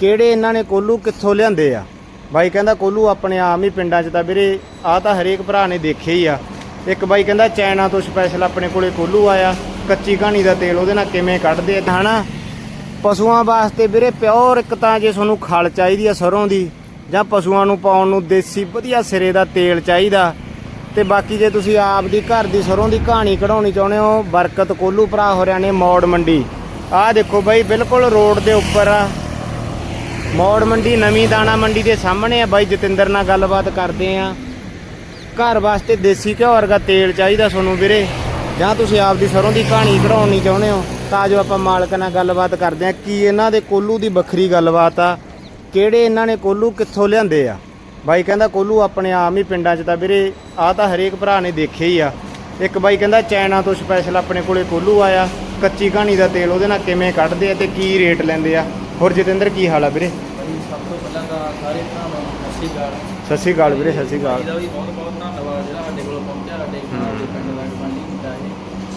ਕਿਹੜੇ ਇਹਨਾਂ ਨੇ ਕੋਲੂ ਕਿੱਥੋਂ ਲਿਆਂਦੇ ਆ? ਬਾਈ ਕਹਿੰਦਾ ਕੋਲੂ ਆਪਣੇ ਆਮ ਹੀ ਪਿੰਡਾਂ 'ਚ ਤਾਂ ਵੀਰੇ ਆ ਤਾਂ ਹਰੇਕ ਭਰਾ ਨੇ ਦੇਖਿਆ ਹੀ ਆ। ਇੱਕ ਬਾਈ ਕਹਿੰਦਾ ਚਾਈਨਾ ਤੋਂ ਸਪੈਸ਼ਲ ਆਪਣੇ ਕੋਲੇ ਕੋਲੂ ਆਇਆ। ਕੱਚੀ ਕਹਾਣੀ ਦਾ ਤੇਲ ਉਹਦੇ ਨਾਲ ਕਿਵੇਂ ਕੱਢਦੇ ਆ, ਹਨਾ? ਪਸ਼ੂਆਂ ਵਾਸਤੇ ਵੀਰੇ ਪਿਓਰ ਇੱਕ ਤਾਂ ਜੇ ਤੁਹਾਨੂੰ ਖਲ ਚਾਹੀਦੀ ਆ ਸਰੋਂ ਦੀ, ਜਾਂ ਪਸ਼ੂਆਂ ਨੂੰ ਪਾਉਣ ਨੂੰ ਦੇਸੀ ਵਧੀਆ ਸਿਰੇ ਦਾ ਤੇਲ ਚਾਹੀਦਾ। ਤੇ ਬਾਕੀ ਜੇ ਤੁਸੀਂ ਆਪ ਦੀ ਘਰ ਦੀ ਸਰੋਂ ਦੀ ਕਹਾਣੀ ਕਢਾਉਣੀ ਚਾਹੁੰਦੇ ਹੋ, ਬਰਕਤ ਕੋਲੂ ਭਰਾ ਹੋਰਿਆਂ ਨੇ ਮੌੜ ਮੰਡੀ। ਆਹ ਦੇਖੋ ਬਾਈ, ਬਿਲਕੁਲ ਰੋਡ ਦੇ ਉੱਪਰ ਆ। ਮੌੜ ਮੰਡੀ, ਨਵੀਂ ਦਾਣਾ ਮੰਡੀ ਦੇ ਸਾਹਮਣੇ ਆ। ਬਾਈ ਜਤਿੰਦਰ ਨਾਲ ਗੱਲਬਾਤ ਕਰਦੇ ਆ। ਘਰ ਵਾਸਤੇ ਦੇਸੀ ਘਿਓ ਵਰਗਾ ਤੇਲ ਚਾਹੀਦਾ ਤੁਹਾਨੂੰ ਵੀਰੇ। ਜਾਂ ਤੁਸੀਂ ਆਪ ਦੀ ਸਰੋਂ ਦੀ ਕਹਾਣੀ ਕਢਾਉਣੀ ਚਾਹੁੰਦੇ ਹੋ, ਤਾਂ ਜੋ ਆਪਾਂ ਮਾਲਕ ਨਾਲ ਗੱਲਬਾਤ ਕਰਦੇ ਆ। ਕੀ ਇਹਨਾਂ ਦੇ ਕੋਲੂ ਦੀ ਵੱਖਰੀ ਗੱਲਬਾਤ ਆ? ਕਿਹੜੇ ਇਹਨਾਂ ਨੇ ਕੋਲੂ ਕਿੱਥੋਂ ਲਿਆਂਦੇ ਆ? ਬਾਈ ਕਹਿੰਦਾ ਕੋਲੂ ਆਪਣੇ ਆਮ ਹੀ ਪਿੰਡਾਂ 'ਚ ਤਾਂ ਵੀਰੇ ਆ ਤਾਂ ਹਰੇਕ ਭਰਾ ਨੇ ਦੇਖਿਆ ਹੀ ਆ। ਇੱਕ ਬਾਈ ਕਹਿੰਦਾ ਚਾਈਨਾ ਤੋਂ ਸਪੈਸ਼ਲ ਆਪਣੇ ਕੋਲੇ ਕੋਲੂ ਆਇਆ। ਕੱਚੀ ਕਹਾਣੀ ਦਾ ਤੇਲ ਉਹਦੇ ਨਾਲ ਕਿਵੇਂ ਕੱਢਦੇ ਆ ਤੇ ਕੀ ਰੇਟ ਲੈਂਦੇ ਆ? ਹੋਰ ਜਤਿੰਦਰ ਕੀ ਹਾਲ ਆ ਵੀਰੇ? ਸਭ ਤੋਂ ਪਹਿਲਾਂ ਤਾਂ ਸਾਰੇ ਭਰਾਵਾਂ ਨੂੰ ਸਤਿ ਸ਼੍ਰੀ ਅਕਾਲ। ਸਤਿ ਸ਼੍ਰੀ ਅਕਾਲ ਵੀਰੇ ਸਤਿ ਸ਼੍ਰੀ ਅਕਾਲ। ਇਹਦਾ ਵੀ ਬਹੁਤ ਬਹੁਤ ਧੰਨਵਾਦ ਜਿਹੜਾ ਸਾਡੇ ਕੋਲ ਪਹੁੰਚਿਆ ਸਾਡੇ ਨਾਲ ਦੇ ਪਿੰਡ ਦਾ ਗਵਾਂਢੀ ਹੁੰਦਾ ਇਹ।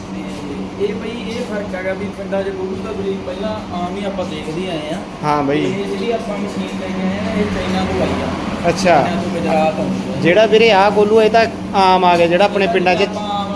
ਤੇ ਇਹ ਬਈ ਇਹ ਫ਼ਰਕ ਹੈਗਾ ਵੀ ਪਿੰਡਾਂ 'ਚ ਗੁਰੂ ਦਾ ਬਰੀਕ ਪਹਿਲਾਂ ਆਮ ਹੀ ਆਪਾਂ ਦੇਖਦੇ ਆਏ ਆ ਹਾਂ ਬਈ। ਇਹ ਜਿਹੜੀ ਆਪਾਂ ਮਸ਼ੀਨ ਲੈ ਕੇ ਆਏ ਆ ਇਹ ਚਾਈਨਾ ਤੋਂ ਆਈ ਆ। ਅੱਛਾ। ਚਾਈਨਾ ਤੋਂ ਗੁਜਰਾਤ ਆਉਂਦੀ ਆ। ਜਿਹੜਾ ਵੀਰੇ ਆ ਕੋਲੂ ਇਹ ਤਾਂ ਆਮ ਆ ਗਿਆ ਜਿਹੜਾ ਆਪਣੇ ਪਿੰਡਾਂ 'ਚ ਆਪਾਂ ਆਮ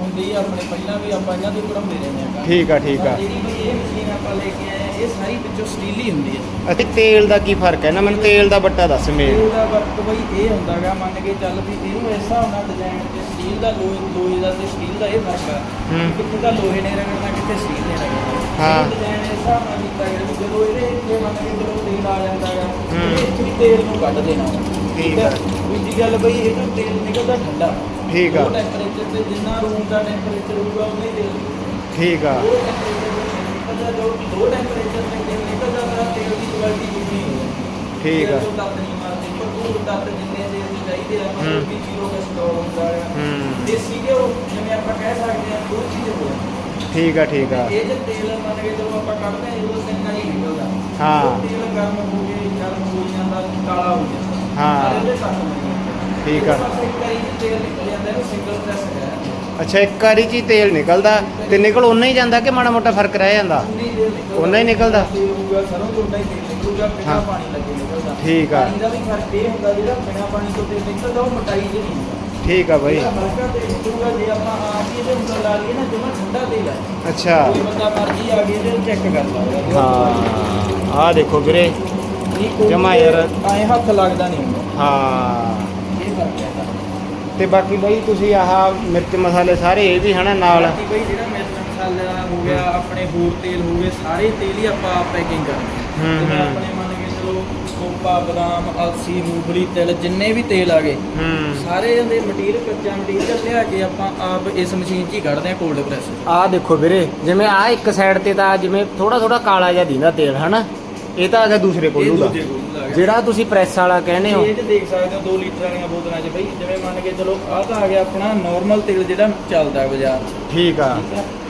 ਹੁੰਦੀ ਆ ਆਪਣੇ ਪਹਿਲਾਂ ਵੀ ਆਪਾਂ ਇਹਨਾਂ ਤੋਂ ਕਢਾਉਂਦੇ ਰਹੇ ਆ ਠੀਕ ਆ ਠੀਕ ਆ। ਜਿਹੜੀ ਬਈ ਇਹ ਮਸ਼ੀਨ ਆਪਾਂ ਲੈ ਕੇ ਆਏ ਇਹ ਸਾਰੀ ਵਿੱਚੋਂ ਸਟੀਲ ਹੀ ਹੁੰਦੀ ਆ ਅਤੇ ਤੇਲ ਦਾ ਕੀ ਫ਼ਰਕ ਹੈ ਨਾ ਮੈਨੂੰ ਤੇਲ ਦਾ ਬੱਟਾ ਦੱਸ ਮੇਨ ਇਹਦਾ ਵਰਕ ਬਈ ਇਹ ਹੁੰਦਾਗਾ ਮੰਨ ਕੇ ਚੱਲ ਵੀ ਇਹਨੂੰ ਇਸ ਹਿਸਾਬ ਨਾਲ ਡਿਜ਼ਾਈਨ ਤੇ ਸਟੀਲ ਦਾ ਲੋਹੇ ਲੋਹੇ ਦਾ ਤੇ ਸਟੀਲ ਦਾ ਇਹ ਫ਼ਰਕ ਆ ਹੂੰ। ਕਿੱਥੇ ਦਾ ਲੋਹੇ ਨੇ ਰਗੜਨਾ ਕਿੱਥੇ ਸਟੀਲ ਨੇ ਰਗੜਨਾ ਹਾਂ। ਡਿਜ਼ਾਈਨ ਇਸ ਹਿਸਾਬ ਨਾਲ ਕੀਤਾ ਗਿਆ ਵੀ ਜਦੋਂ ਇਹਦੇ ਇੱਥੇ ਮੰਨ ਕੇ ਜਦੋਂ ਤੇਲ ਆ ਜਾਂਦਾਗਾ ਹੂੰ। ਇੱਥੇ ਵੀ ਤੇਲ ਨੂੰ ਕੱਢ ਦੇਣਾ ਠੀਕ ਹੈ ਆ। ਦੂਜੀ ਗੱਲ ਬਈ ਇਹ ਜੋ ਤੇਲ ਨਿਕਲਦਾ ਠੰਡਾ ਠੀਕ ਆ। ਉਹ ਟੈਂਪਰੇਚਰ ਤੇ ਜਿੰਨਾ ਰੂਮ ਦਾ ਟੈਂਪਰੇਚਰ ਹੋਊਗਾ ਹੀ ਤੇਲ। ਠੀਕ ਆ ਉਹ ਨਿਕਲਦਾ ਜੋ ਦੋ ਟੈਂਪਰੇਚਰ ਤੇ ਤੇਲ ਨਿਕਲਦਾ ਤਾਂ ਤੇਲ ਦੀ ਕੁਆਲਿਟੀ ਦੂਜੀ ਹੋ ਜਾਂਦੀ ਠੀਕ ਆ। ਤੇਲ ਤੋਂ ਤੱਤ ਨਹੀਂ ਮਾਰਦੇ ਭਰਪੂਰ ਤੱਤ ਜਿੰਨੇ ਦੇ ਅਸੀਂ ਚਾਹੀਦੇ ਆ। ਮਤਲਬ ਵੀ ਜ਼ੀਰੋ ਦਾ ਸਟੋਰ ਹੁੰਦਾ ਹੂੰ ਦੇਸੀ ਘਿਓ ਜਿਵੇਂ ਆਪਾਂ ਕਹਿ ਸਕਦੇ ਆ ਦੋ ਚੀਜ਼ ਹੋ ਠੀਕ ਆ ਠੀਕ ਆ ਇਹ ਜੇ ਤੇਲ ਮੰਨ ਕੇ ਜਦੋਂ ਆਪਾਂ ਕੱਢਦੇ ਆ ਉਦੋਂ ਸਿੰਗਾ ਹੀ ਨਿਕਲਦਾ ਹਾਂ। ਉਹ ਤੇਲ ਗਰਮ ਹੋ ਕੇ ਗਰਮ ਹੋ ਜਾਂਦਾ ਕਾਲਾ ਹੋ ਜਾਂਦਾ ਹਾਂ। ਜਾਂਦੇ। ਠੀਕ ਆ। ਜਦੋਂ ਚ ਤੇਲ ਨਿਕਲ ਜਾਂਦਾ ਇਹਨੂੰ ਸਿੰਗਲ ਪ੍ਰੈਸ ਹੈ ਅੱਛਾ ਇੱਕ ਵਾਰੀ 'ਚ ਹੀ ਤੇਲ ਨਿਕਲਦਾ ਤੇ ਨਿਕਲ ਉਨਾ ਹੀ ਜਾਂਦਾ ਕਿ ਮਾੜਾ ਮੋਟਾ ਫ਼ਰਕ ਰਹਿ ਜਾਂਦਾ? ਉਨਾ ਹੀ ਨਿਕਲਦਾ? ਉਨਾ ਹੀ ਨਿਕਲਦਾ? ਤੇਲ ਹੋਊਗਾ ਸਰੋਂ ਤੋਂ ਉਨਾ ਹੀ ਤੇਲ ਨਿਕਲੂਗਾ ਬਿਨਾਂ ਹਾਂ। ਪਾਣੀ ਲੱਗੇ ਨਿਕਲਦਾ। ਠੀਕ ਆ। ਪਾਣੀ ਦਾ ਵੀ ਫ਼ਰਕ ਇਹ ਹੁੰਦਾ ਜਿਹੜਾ ਬਿਨਾਂ ਪਾਣੀ ਤੋਂ ਤੇਲ ਨਿਕਲਦਾ ਉਹ ਮਟਾਈ ਜਿਹੀ ਨਹੀਂ ਹੁੰਦਾ। ਠੀਕ ਆ ਬਾਈ। ਇਹਦਾ ਹਲਕਾ ਤੇਲ ਨਿਕਲੂਗਾ ਜੇ ਆਪਾਂ ਆਪ ਹੀ ਇਹਦੇ ਉਂਗਲ ਲਾ ਲਈਏ ਨਾ ਜਮਾ ਠੰਡਾ ਤੇਲ ਹੈ ਅੱਛਾ। ਕੋਈ ਬੰਦਾ ਮਰਜ਼ੀ ਆ ਗਿਆ ਇਹਦੇ ਚੈੱਕ ਕਰ ਸਕਦਾ ਹਾਂ। ਆਹ ਦੇਖੋ ਵੀਰੇ। ਜਮਾਂ ਯਾਰ। ਐਂ ਹੱਥ ਲੱਗਦਾ ਨਹੀਂ ਹੁੰਦਾ। ਹਾਂ ਇਹ ਫ਼ਰਕ ਹੈ ਇਹਦਾ। ਤੇ ਬਾਕੀ ਬਾਈ ਤੁਸੀਂ ਆਹ ਮਿਰਚ ਮਸਾਲੇ ਸਾਰੇ ਇਹ ਵੀ ਹਨਾ ਨਾਲ। ਬਾਕੀ ਬਈ ਜਿਹੜਾ ਮਿਰਚ ਮਸਾਲਾ ਹੋ ਗਿਆ ਆਪਣੇ ਹੋਰ ਤੇਲ ਹੋ ਗਏ ਸਾਰੇ ਤੇਲ ਹੀ ਆਪਾਂ ਪੈਕਿੰਗ ਕਰਦੇ ਹੂੰ, ਹਾਂ ਜਿਵੇਂ ਹੂੰ। ਆਪਣੇ ਮੰਨ ਕੇ ਚਲੋ ਕੋਪਾ ਬਦਾਮ ਅਲਸੀ ਮੂੰਗਫਲੀ ਤਿਲ ਜਿੰਨੇ ਵੀ ਤੇਲ ਆ ਗਏ ਸਾਰੇ ਮਟੀਰੀਅਲ ਕੱਚਾ ਮਟੀਰੀਅਲ ਲਿਆ ਕੇ ਆਪਾਂ ਆਪ ਇਸ ਮਸ਼ੀਨ 'ਚ ਹੀ ਕੱਢਦੇ ਹਾਂ ਕੋਲਡ ਪ੍ਰੈਸ ਆਹ ਦੇਖੋ ਵੀਰੇ ਜਿਵੇਂ ਆਹ ਇੱਕ ਸਾਈਡ ਤੇ ਤਾਂ ਜਿਵੇਂ ਥੋੜਾ ਥੋੜਾ ਕਾਲਾ ਜਿਹਾ ਦਿੰਦਾ ਤੇਲ ਹਨਾ? ਇਹ ਤਾਂ ਹੈਗਾ ਦੂਸਰੇ ਕੋਲੂ ਦਾ ਜਿਹੜਾ ਤੁਸੀਂ ਪ੍ਰੈਸ ਵਾਲਾ ਕਹਿੰਦੇ ਹੋ। ਇਹ ਤੇ ਦੇਖ ਸਕਦੇ ਹੋ 2 ਲੀਟਰ ਵਾਲੀਆਂ ਬੋਤਲਾਂ 'ਚ ਬਈ। ਜਿਵੇਂ ਮੰਨ ਕੇ ਚਲੋ ਆਹ ਤਾਂ ਆ ਗਿਆ ਆਪਣਾ ਨਾਰਮਲ ਤੇਲ ਜਿਹੜਾ ਚੱਲਦਾ ਹੈ ਬਾਜ਼ਾਰ 'ਚ। ਠੀਕ ਆ।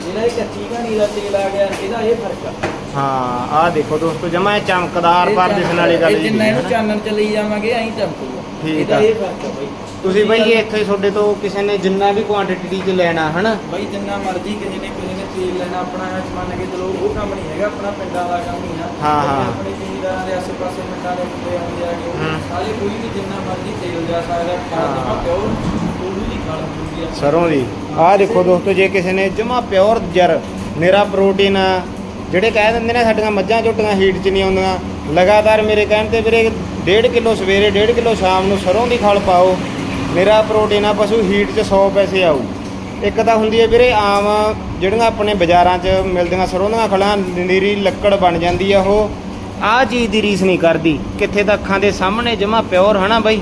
ਜਿਹੜਾ ਇਹ ਕੱਚੀ ਘਾਣੀ ਦਾ ਤੇਲ ਆ ਗਿਆ ਇਹਦਾ ਇਹ ਫ਼ਰਕ ਆ। ਹਾਂ ਆਹ ਦੇਖੋ ਦੋਸਤੋ ਜਮਾ ਇਹ ਚਮਕਦਾਰ ਪਰ ਦਿਸਣ ਵਾਲੀ ਗੱਲ ਇਹ ਜਿੰਨਾ ਜੀ ਇਹਨੂੰ ਚਾਨਣ ਚ ਲਈ ਜਾਵਾਂਗੇ ਐਂ ਚਮਕੂਗਾ। ਠੀਕ ਆ। ਇਹ ਫ਼ਰਕ ਆ ਬਈ। ਤੁਸੀਂ ਬਈ ਇੱਥੇ ਤੁਹਾਡੇ ਤੋਂ ਕਿਸੇ ਨੇ ਜਿੰਨਾ ਵੀ ਕੁਆਂਟੀਟੀ ਚ ਲੈਣਾ ਹਨਾ? ਬਈ ਜਿੰਨਾ ਮਰਜ਼ੀ ਕਿਸੇ ਨੇ ਕਿਸੇ ਨੇ ਤੇਲ ਲੈਣਾ ਆਪਣਾ ਇਹ ਮੰਨ ਕੇ ਚਲੋ ਉਹ ਕੰਮ ਨਹੀਂ ਹੈਗਾ ਆਪਣਾ ਪਿੰਡਾਂ ਦਾ ਕੰਮ ਹੀ ਆ ਹਾਂ, ਹਾਂ। ਆਪਣੇ ਜ਼ਿਮੀਦਾਰਾਂ ਦੇ ਆਸੇ ਪਾਸੇ ਪਿੰਡਾਂ ਦੇ ਮੁੰਡੇ ਆਉਂਦੇ ਆ ਕਿ ਹੂੰ। ਸਾਰੇ ਕੋਈ ਵੀ ਜਿੰਨਾ ਮਰਜ਼ੀ ਤੇਲ ਜਾ ਸਕਦਾ ਖਾਲ ਹਾਂ। ਜਮਾ ਪਿਓਰ ਕੋਈ ਦੀ ਖਾਲ ਹੁੰਦੀ ਆ ਸਰੋਂ ਦੀ ਆਹ ਦੇਖੋ ਦੋਸਤੋ ਜੇ ਕਿਸੇ ਨੇ ਜਮਾ ਪਿਓਰ ਜਰ ਮੇਰਾ ਪ੍ਰੋਟੀਨ ਜਿਹੜੇ ਕਹਿ ਦਿੰਦੇ ਨੇ ਸਾਡੀਆਂ ਮੱਝਾਂ ਝੋਟੀਆਂ ਹੀਟ 'ਚ ਨਹੀਂ ਆਉਂਦੀਆਂ ਲਗਾਤਾਰ ਮੇਰੇ ਕਹਿਣ ਤੇ ਵੀਰੇ 1.5 ਕਿਲੋ ਸਵੇਰੇ 1.5 ਕਿਲੋ ਸ਼ਾਮ ਨੂੰ ਸਰੋਂ ਦੀ ਖਲ ਪਾਓ ਮੇਰਾ ਪ੍ਰੋਟੀਨ ਆ ਪਸ਼ੂ ਹੀਟ 'ਚ 100 ਪੈਸੇ ਆਊ ਇੱਕ ਤਾਂ ਹੁੰਦੀ ਹੈ ਵੀਰੇ ਆਮ ਜਿਹੜੀਆਂ ਆਪਣੇ ਬਾਜ਼ਾਰਾਂ 'ਚ ਮਿਲਦੀਆਂ ਸਰੋਂ ਦੀਆਂ ਖਲਾਂ ਨੀਰੀ ਲੱਕੜ ਬਣ ਜਾਂਦੀ ਆ ਉਹ। ਆਹ ਚੀਜ਼ ਦੀ ਰੀਸ ਨਹੀਂ ਕਰਦੀ। ਕਿੱਥੇ ਤਾਂ ਅੱਖਾਂ ਦੇ ਸਾਹਮਣੇ ਜਮਾ ਪਿਓਰ ਹਨਾ ਬਾਈ?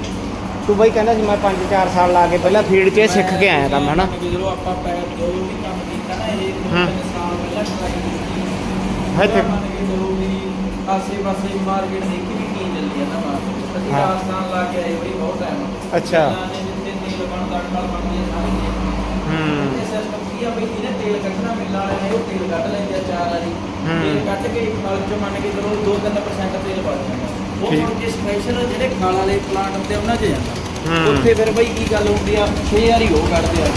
ਤੂੰ ਬਾਈ ਕਹਿੰਦਾ ਸੀ ਮੈਂ 5-4 ਸਾਲ ਲਾ ਕੇ ਪਹਿਲਾਂ ਫੀਲਡ 'ਚ ਇਹ ਸਿੱਖ ਕੇ ਆਇਆ ਕੰਮ ਹਨਾ। ਜਦੋਂ ਆਪਾਂ ਪੈਰ ਜੋ ਵੀ ਕੰਮ ਕੀਤਾ ਨਾ ਇਹ ਹਾਂ। ਤਿੰਨ ਸਾਲ ਪਹਿਲਾਂ ਟਰਾਈ ਕੀਤੀ। ਹੈ ਤੇ- ਮੰਨ ਕੇ ਚਲੋ ਵੀ ਆਸੇ ਪਾਸੇ ਮਾਰਕੀਟ ਦੇਖੀ ਵੀ ਕੀ ਚੱਲਦੀ ਹੈ ਨਾ ਮਾਰਕੀਟ ਅਸੀਂ ਹਾਂ। ਰਾਜਸਥਾਨ ਲਾ ਕੇ ਆਏ ਬਈ ਬਹੁਤ ਟਾਈਮ ਅੱਛਾ। ਜਿੱਥੇ ਤੇਲ ਬਣਦਾ ਨਾਲ ਬਣਦੀ ਹੈ ਸਾਰੀ ਚੀਜ਼ ਹੂੰ ਇਹ ਸਿਸਟਮ ਕੀ ਆ ਬਈ ਜਿਹਨੇ ਤੇਲ ਕੱਢਣਾ ਮਿਲਣ ਵਾਲੇ ਨੇ ਉਹ ਤੇਲ ਕੱਢ ਲੈਂਦੇ ਆ ਚਾਰ ਵਾਰੀ ਹੂੰ। ਤੇਲ ਕੱਢ ਕੇ ਖਲ ਚ ਮੰਨ ਕੇ ਚਲੋ 2-3% ਤੇਲ ਬਚ ਜਾਂਦਾ ਉਹ ਠੀਕ। ਮੁੜ ਕੇ ਸਪੈਸ਼ਲ ਜਿਹੜੇ ਖਾਲ ਵਾਲੇ ਪਲਾਂਟ ਹੁੰਦੇ ਆ, ਉਹਨਾਂ 'ਚ ਜਾਂਦਾ ਹੂੰ। ਉੱਥੇ ਫਿਰ ਬਈ ਕੀ ਗੱਲ ਹੁੰਦੀ ਆ 6 ਵਾਰੀ ਉਹ ਕੱਢਦੇ ਆ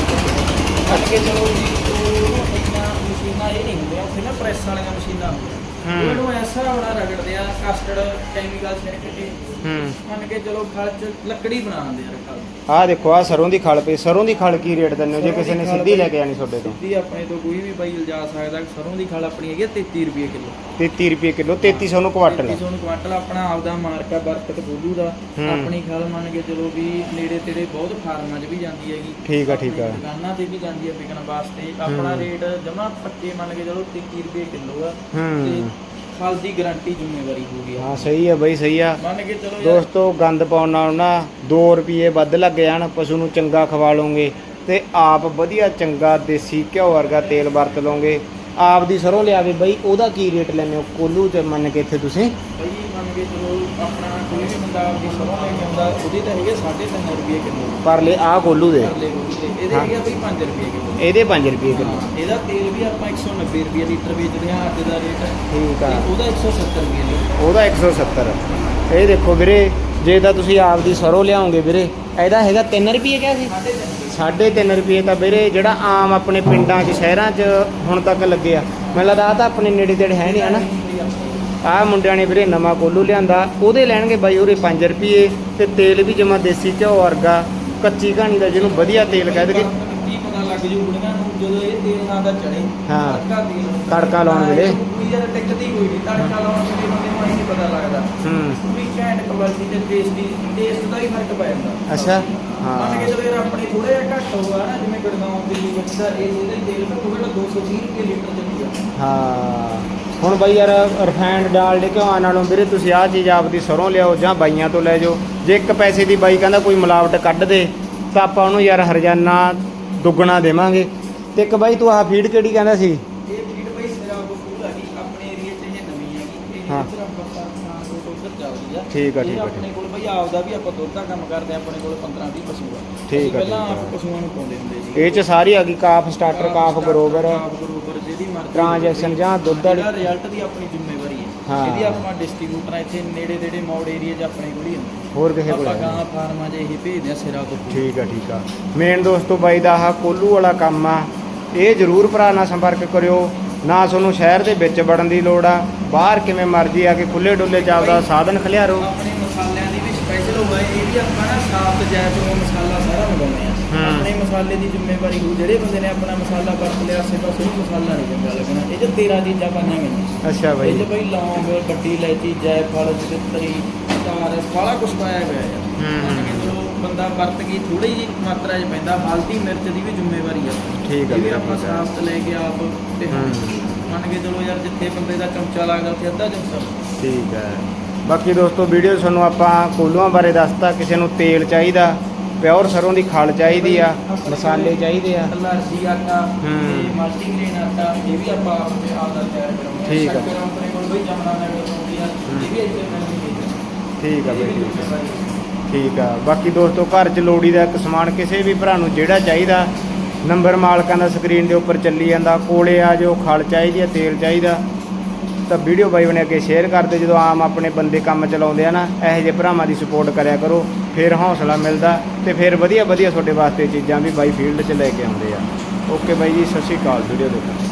ਕੱਢ ਕੇ ਚਲੋ ਜੀ ਉਹ ਇੰਨਾ ਮਸ਼ੀਨਾਂ ਇਹ ਨਹੀਂ ਹੁੰਦੀਆਂ ਉੱਥੇ ਨਾ ਪ੍ਰੈਸ ਵਾਲੀਆਂ ਮਸ਼ੀਨਾਂ ਹੁੰਦੀਆਂ ਹੂੰ। ਇਹਨੂੰ ਐਸਾ ਬੜਾ ਰਗੜਦੇ ਆ ਕਸਟਰਡ ਕੈਮੀਕਲ ਕੇ ਹੂੰ। ਮੰਨ ਕੇ ਚਲੋ ਖਲ ਚ ਲੱਕੜੀ ਬਣਾ ਦਿੰਦੇ ਆ ਖਲ। ਆਹ ਦੇਖੋ ਆ ਸਰੋਂ ਦੀ ਖਲ ਪਈ। ਸਰੋਂ ਦੀ ਖਲ ਕੀ ਰੇਟ ਦਿੰਦੇ ਹੋ? ਜੇ ਕਿਸੇ ਨੇ ਸਿੱਧੀ ਲੈ ਕੇ ਆਣੀ ਤੁਹਾਡੇ ਤੋਂ। ਸਿੱਧੀ ਆਪਣੇ ਤੋਂ ਕੋਈ ਵੀ ਬਾਈ ਇਲਜਾ ਸਕਦਾ। ਸਰੋਂ ਦੀ ਖਲ ਆਪਣੀ ਹੈਗੀ ਆ 33 ਰੁਪਏ ਕਿਲੋ। 33 ਰੁਪਏ ਕਿਲੋ। 3300 ਨੂੰ ਕੁਆਟਲ 3300 ਨੂੰ ਕੁਆਂਟਲ ਆਪਣਾ ਆਪਦਾ ਮਾਰਕਾ ਬਰਕਤ ਬੋਲੂ ਦਾ। ਹੂੰ। ਆਪਣੀ ਖਲ ਮੰਨ ਕੇ ਚਲੋ ਵੀ ਨੇੜੇ ਤੇੜੇ ਬਹੁਤ ਫਾਰਮਾਂ 'ਚ ਵੀ ਜਾਂਦੀ ਹੈਗੀ। ਠੀਕ ਆ, ਠੀਕ ਆ। ਦੁਕਾਨਾਂ ਤੇ ਵੀ ਜਾਂਦੀ ਹੈ ਵਿਕਣ ਵਾਸਤੇ। ਆਪਣਾ। ਰੇਟ ਜਮਾ ਪੱਕੇ ਮੰਨ ਕੇ ਚਲੋ 33 ਰੁਪਏ ਕਿਲੋ ਆ। ਹੂੰ। ਤੇ ਖਲ ਦੀ ਗਾਰੰਟੀ ਜ਼ਿੰਮੇਵਾਰੀ ਹੋਊਗੀ ਹਾਂ ਸਹੀ ਹੈ ਬਈ ਸਹੀ ਆ। ਮੰਨ ਕੇ ਚਲੋ ਯਾਰ। ਦੋਸਤੋ ਗੰਦ ਪਾਉਣ ਨਾਲ ਨਾ 2 ਰੁਪਏ ਵੱਧ ਲੱਗ ਜਾਣ ਪਸ਼ੂ ਨੂੰ ਚੰਗਾ ਖਵਾ ਲਓਗੇ ਤੇ ਆਪ ਵਧੀਆ ਚੰਗਾ ਦੇਸੀ ਘਿਓ ਵਰਗਾ ਤੇਲ ਵਰਤ ਲਓਗੇ। ਆਪ ਦੀ ਸਰੋਂ ਲਿਆਵੇ ਬਈ ਉਹਦਾ ਕੀ ਰੇਟ ਲੈਂਦੇ ਹੋ? ਕੋਲੂ ਤੇ ਮੰਨ ਕੇ ਇੱਥੇ ਤੁਸੀਂ। ਬਈ ਮੰਨ ਕੇ ਚਲੋ ਆਪਣਾ ਕੋਈ ਵੀ ਬੰਦਾ ਆਪਦੀ ਸਰੋਂ ਲੈ ਕੇ ਆਉਂਦਾ ਉਹਦੀ ਤਾਂ ਹੈਗੇ 3.5 ਰੁਪਏ ਕਿਲੋ। ਪਰ ਲੈ ਆ ਕੋਲੂ ਦੇ। ਇਹਦੇ ਹਾਂ। ਹੈਗੇ ਬਈ 5 ਰੁਪਏ ਕਿਲੋ। ਇਹਦੇ 5 ਰੁਪਏ ਕਿਲੋ। ਇਹਦਾ ਤੇਲ ਵੀ ਆਪਾਂ 190 ਰੁਪਏ ਲੀਟਰ ਵੇਚਦੇ ਹਾਂ ਅੱਜ ਦਾ ਰੇਟ। ਠੀਕ ਆ। ਉਹਦਾ 170 ਰੁਪਏ ਲੀਟਰ ਉਹਦਾ 170 ਇਹ ਦੇਖੋ ਵੀਰੇ ਜੇ ਤਾਂ ਤੁਸੀਂ ਆਪ ਦੀ ਸਰੋਂ ਲਿਆਓਗੇ ਵੀਰੇ ਇਹਦਾ ਹੈਗਾ 3 ਰੁਪਏ ਕਿਹਾ ਸੀ? ਸਾਢੇ ਤਿੰਨ ਰੁਪਏ। ਤਾਂ ਵੀਰੇ ਜਿਹੜਾ ਆਮ ਆਪਣੇ ਪਿੰਡਾਂ 'ਚ ਸ਼ਹਿਰਾਂ 'ਚ ਹੁਣ ਤੱਕ ਲੱਗਿਆ। ਮੈਨੂੰ ਲੱਗਦਾ ਆਹ ਤਾਂ ਆਪਣੇ ਨੇੜੇ ਤੇੜੇ ਹੈ ਨਹੀਂ ਹਨਾ ਆਹ ਮੁੰਡਿਆਂ ਨੇ ਵੀਰੇ ਨਵਾਂ ਕੋਲੂ ਲਿਆਂਦਾ ਉਹਦੇ ਲੈਣਗੇ ਬਾਈ ਉਹਦੇ 5 ਰੁਪਏ ਤੇ ਤੇਲ ਵੀ ਜਮਾ ਦੇਸੀ ਘਿਓ ਵਰਗਾ ਕੱਚੀ ਕਹਾਣੀ ਦਾ ਜਿਹਨੂੰ ਵਧੀਆ ਤੇਲ ਕਹਿ ਦਗੇ ਕੀ ਪਤਾ ਲੱਗ ਜੂ ਬੁੜੀਆਂ ਨੂੰ ਜਦੋਂ ਇਹ ਤੇਲ ਨਾਲ ਦਾ ਚੜੇ। ਹਾਂ। ਤੜਕਾ ਲਾਉਣ ਵੇਲੇ। ਕੋਈ ਯਾਰ ਟਿਕਦੀ ਕੋਈ ਨਹੀਂ। ਤੜਕਾ ਲਾਉਣ ਵੇਲੇ ਬੰਦੇ ਨੂੰ ਨਹੀਂ ਪਤਾ ਲੱਗਦਾ। ਹੂੰ। ਵੀ ਘੈਂਟ ਕੁਆਲਿਟੀ ਤੇ ਟੇਸਟ ਦੀ ਟੇਸਟ ਦਾ ਹੀ ਫ਼ਰਕ ਪੈ ਜਾਂਦਾ। ਅੱਛਾ ਮੰਨ ਕੇ ਹਾਂ ਚਲੋ ਯਾਰ ਆਪਣੀ ਥੋੜਾ ਜਿਹਾ ਘੱਟ ਹੋਊਗਾ ਨਾ ਜਿਵੇਂ ਗੜਗਾਉਂ ਦਿੱਲੀ ਵਿੱਚ ਦਾ ਇਹ ਉਹਦਾ ਹੀ ਤੇਲ ਤਾਂ ਥੋੜਾ 230 ਰੁਪਏ ਲੀਟਰ ਚੱਲੂਗਾ। ਹਾਂ। ਹੁਣ ਬਾਈ ਯਾਰ ਰਿਫਾਈਨਡ ਡਾਲ ਦੇ ਘਿਓ ਨਾਲੋਂ ਵੀਰੇ ਤੁਸੀਂ ਆਹ ਚੀਜ਼ ਆਪਦੀ ਸਰੋਂ ਲਿਆਓ ਜਾਂ ਬਾਈਆਂ ਤੋਂ ਲੈ ਜਾਓ। ਜੇ ਇੱਕ ਪੈਸੇ ਦੀ ਬਾਈ ਕਹਿੰਦਾ ਕੋਈ ਮਿਲਾਵਟ ਕੱਢ ਦੇ ਤਾਂ ਆਪਾਂ ਉਹਨੂੰ ਯਾਰ ਹਰਜਾਨਾ ਦੁੱਗਣਾ ਦੇਵਾਂਗੇ। ਤੇ ਇੱਕ ਬਾਈ ਤੂੰ ਆਹ ਫੀਡ ਕਿਹੜੀ ਕਹਿੰਦਾ ਸੀ? ਇਹ ਫੀਡ ਬਈ ਸਿਰਾ ਕੋ ਫੂਲ ਆ ਗਈ ਆਪਣੇ ਏਰੀਆ 'ਚ ਇਹ ਨਵੀਂ ਹੈਗੀ। ਇਹ ਹਾਂ। ਇੱਧਰ ਅੰਬਰਸਰ ਪਠਾਨਕੋਟ ਤੋਂ ਉੱਧਰ ਚੱਲਦੀ ਆ। ਠੀਕ ਆ, ਠੀਕ ਆ, ਆਪਣੇ ਕੋਲ ਬਈ ਆਪਦਾ ਵੀ ਆਪਾਂ ਦੁੱਧ ਦਾ ਕੰਮ ਕਰਦੇ ਆ ਆਪਣੇ ਕੋਲ 15 20 ਪਸ਼ੂ ਆ। ਠੀਕ ਆ, ਪਹਿਲਾਂ। ਆਪ ਪਸ਼ੂਆਂ ਨੂੰ ਪਾਉਂਦੇ ਹੁੰਦੇ ਸੀ ਇਹ ਚ ਸਾਰੀ ਆ ਗਈ ਕਾਫ ਸਟਾਰਟਰ ਕਾਫ ਬਰੋਬਰ ਕਾਫ ਬਰੋਬਰ Transaction ਜਾਂ ਦੁੱਧ ਵਾਲੀ- ਜਿਹੜਾ ਰਿਜ਼ਲਟ ਦੀ ਆਪਣੀ ਜ਼ਿੰਮੇਵਾਰੀ ਹੈ ਹਾਂ। ਇਹਦੀ ਆਪਾਂ ਡਿਸਟ੍ਰੀਬਿਊਟਰ ਇੱਥੇ ਨੇੜੇ ਤੇੜੇ ਮੌੜ ਏਰੀਆ 'ਚ ਆਪਣੇ ਕੋਲ ਹੀ ਹੁੰਦੇ ਹੋਰ ਕਿਸੇ ਕੋਲ ਆਪਾਂ ਹੈ? ਗਾਂ ਨਹੀਂ। ਫਾਰਮਾਂ 'ਚ ਇਹੀ ਭੇਜਦੇ ਆ ਸਿਰਾ ਤੋਂ ਠੀਕ ਆ ਠੀਕ ਆ। ਮੇਨ ਦੋਸਤੋ ਬਾਈ ਦਾ ਆਹ ਕੋਲੂ ਵਾਲਾ ਕੰਮ ਆ। ਇਹ ਜ਼ਰੂਰ ਭਰਾ ਨਾਲ ਸੰਪਰਕ ਕਰਿਓ। ਨਾ ਤੁਹਾਨੂੰ ਸ਼ਹਿਰ ਦੇ ਵਿੱਚ ਵੜਨ ਦੀ ਲੋੜ ਆ। ਬਾਹਰ ਕਿਵੇਂ ਮਰਜ਼ੀ ਆ ਕੇ ਖੁੱਲੇ ਡੁੱਲੇ ਚ ਆਪਦਾ ਸਾਧਨ ਖਲਿਆਰੋ ਆਪਣੇ ਮਸਾਲਿਆਂ ਦੀ ਵੀ ਸਪੈਸ਼ਲ ਹੋਇਆ ਇਹ ਵੀ ਆਪਾਂ ਨਾ ਸਾਫ਼ ਜੈਪੁਰ ਮਸਾਲਾ ਸਾਰਾ ਮੰਗਾਉਂਦੇ ਆ। ਮਸਾਲੇ ਦੀ ਜ਼ਿੰਮੇਵਾਰੀ ਹੋ ਜਿਹੜੇ ਬੰਦੇ ਨੇ ਆਪਣਾ ਮਸਾਲਾ ਵਰਤ ਲਿਆ ਸੇ ਬਸ ਉਹ ਮਸਾਲਾ ਨਹੀਂ ਚੰਗਾ ਲੱਗਣਾ ਇਹ 'ਚ 13 ਚੀਜ਼ਾਂ ਪਾਈਆਂ ਗਈਆਂ। ਅੱਛਾ ਇਹ ਬਾਈ 'ਚ ਬਈ ਲੌਂਗ ਵੱਡੀ ਇਲਾਇਚੀ ਜੈਫਲ ਜਗਤਰੀ ਚਾਰ ਸਾਰਾ ਕੁਝ ਪਾਇਆ ਹੋਇਆ ਹੈ। ਹੂੰ। ਬੰਦਾ ਵਰਤ ਕੇ ਥੋੜੀ ਜਿਹੀ ਮਾਤਰਾ 'ਚ ਪੈਂਦਾ ਹਲਦੀ ਮਿਰਚ ਦੀ ਵੀ ਜ਼ਿੰਮੇਵਾਰੀ ਆ। ਠੀਕ ਆ ਇਹ ਵੀ ਆਪਾਂ ਠੀਕ ਆ। ਸਾਫ਼ ਲੈ ਕੇ ਆਪ ਤੇ ਹੂੰ। ਮੰਨ ਕੇ ਚਲੋ ਯਾਰ ਜਿੱਥੇ ਬੰਦੇ ਦਾ ਚਮਚਾ ਲੱਗਦਾ ਉੱਥੇ ਅੱਧਾ ਚਮਚਾ। ਠੀਕ ਹੈ ਬਾਕੀ ਦੋਸਤੋ ਵੀਡੀਓ ਤੁਹਾਨੂੰ ਆਪਾਂ ਕੋਲੂਆਂ ਬਾਰੇ ਦੱਸਤਾ ਕਿਸੇ ਨੂੰ ਤੇਲ ਚਾਹੀਦਾ ਪਿਓਰ ਸਰੋਂ ਦੀ ਖਲ ਚਾਹੀਦੀ ਆ ਮਸਾਲੇ ਚਾਹੀਦੇ ਆ। ਅਲਰਜੀ ਆਟਾ ਹੂੰ। ਤੇ ਮਲਟੀਗ੍ਰੇਨ ਆਟਾ ਇਹ ਵੀ ਆਪਾਂ ਆਪਣੇ ਆਪ ਦਾ ਤਿਆਰ ਕਰਾਉਂਦੇ ਹਾਂ ਠੀਕ ਆ। ਸ਼ੱਕਰ ਆਪਣੇ ਕੋਲ ਵੀ ਜਮਨਾ ਨਗਰ ਤੋਂ ਆਉਂਦੀ ਆ ਇਹ ਵੀ ਇੱਥੇ ਮਿਲਦੀ ਹੈ ਠੀਕ ਆ ਬਾਈ। ਠੀਕ ਆ। ਬਾਕੀ ਦੋਸਤੋ ਘਰ 'ਚ ਲੋੜੀ ਦਾ ਇੱਕ ਸਮਾਨ ਕਿਸੇ ਵੀ ਭਰਾ ਨੂੰ ਜਿਹੜਾ ਚਾਹੀਦਾ ਨੰਬਰ ਮਾਲਕਾਂ ਦਾ ਸਕਰੀਨ ਦੇ ਉੱਪਰ ਚੱਲੀ ਜਾਂਦਾ ਕੋਲੇ ਆ ਜੋ ਖਲ ਚਾਹੀਦੀ ਆ ਤੇਲ ਚਾਹੀਦਾ। ਤਾਂ ਵੀਡੀਓ ਬਾਈ ਬਣੇ ਅੱਗੇ ਸ਼ੇਅਰ ਕਰਦੇ ਜਦੋਂ ਆਮ ਆਪਣੇ ਬੰਦੇ ਕੰਮ ਚਲਾਉਂਦੇ ਆ ਨਾ, ਇਹੋ ਜਿਹੇ ਭਰਾਵਾਂ ਦੀ ਸਪੋਰਟ ਕਰਿਆ ਕਰੋ, ਫਿਰ ਹੌਸਲਾ ਮਿਲਦਾ ਤੇ ਫਿਰ ਵਧੀਆ ਵਧੀਆ ਤੁਹਾਡੇ ਵਾਸਤੇ ਚੀਜ਼ਾਂ ਵੀ ਬਾਈ ਫੀਲਡ 'ਚ ਲੈ ਕੇ ਆਉਂਦੇ ਆ। ਓਕੇ ਬਾਈ ਜੀ, ਸਤਿ ਸ਼੍ਰੀ ਅਕਾਲ ਵੀਡੀਓ ਦੇਖੋ।